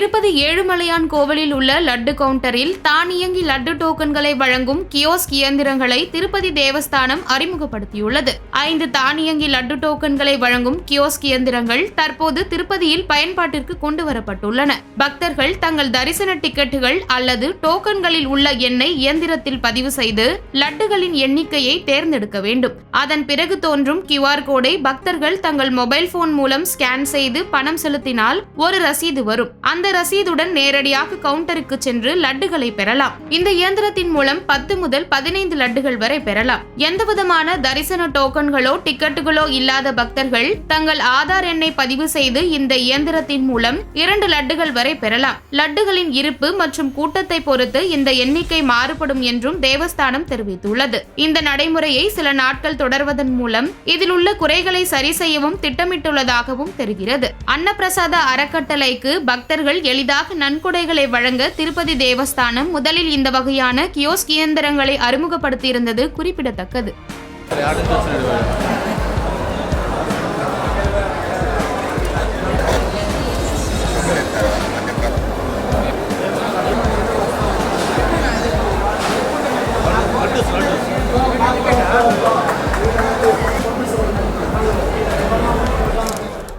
திருப்பதி ஏழுமலையான் கோவிலில் உள்ள லட்டு கவுண்டரில் தானியங்கி லட்டு டோக்கன்களை வழங்கும் கியோஸ்க் இயந்திரங்களை திருப்பதி தேவஸ்தானம் அறிமுகப்படுத்தியுள்ளது. ஐந்து தானியங்கி லட்டு டோக்கன்களை வழங்கும் கியோஸ்க் இயந்திரங்கள் தற்போது திருப்பதியில் பயன்பாட்டிற்கு கொண்டு வரப்பட்டுள்ளன. பக்தர்கள் தங்கள் தரிசன டிக்கெட்டுகள் அல்லது டோக்கன்களில் உள்ள எண்ணை இயந்திரத்தில் பதிவு செய்து லட்டுகளின் எண்ணிக்கையை தேர்ந்தெடுக்க வேண்டும். அதன் பிறகு தோன்றும் கியூஆர் கோடை பக்தர்கள் தங்கள் மொபைல் போன் மூலம் ஸ்கேன் செய்து பணம் செலுத்தினால் ஒரு ரசீது வரும். அந்த ரசீதுடன் நேரடியாக கவுண்டருக்கு சென்று லட்டுகளை பெறலாம். இந்த இயந்திரத்தின் மூலம் பத்து முதல் பதினைந்து லட்டுகள் வரை பெறலாம். எந்தவிதமான தரிசன டோக்கன்களோ டிக்கெட்டுகளோ இல்லாத பக்தர்கள் தங்கள் ஆதார் எண்ணை பதிவு செய்து இந்த இயந்திரத்தின் மூலம் இரண்டு லட்டுகள் வரை பெறலாம். லட்டுகளின் இருப்பு மற்றும் கூட்டத்தை பொறுத்து இந்த எண்ணிக்கை மாறுபடும் என்றும் தேவஸ்தானம் தெரிவித்துள்ளது. இந்த நடைமுறையை சில நாட்கள் தொடர்வதன் மூலம் இதில் உள்ள குறைகளை சரி செய்யவும் திட்டமிட்டுள்ளதாகவும் தெரிகிறது. அன்னப்பிரசாத அறக்கட்டளைக்கு பக்தர்கள் எளிதாக நன்கொடைகளை வழங்க திருப்பதி தேவஸ்தானம் முதலில் இந்த வகையான கியோஸ்க் இயந்திரங்களை அறிமுகப்படுத்தியிருந்தது குறிப்பிடத்தக்கது. லட்டு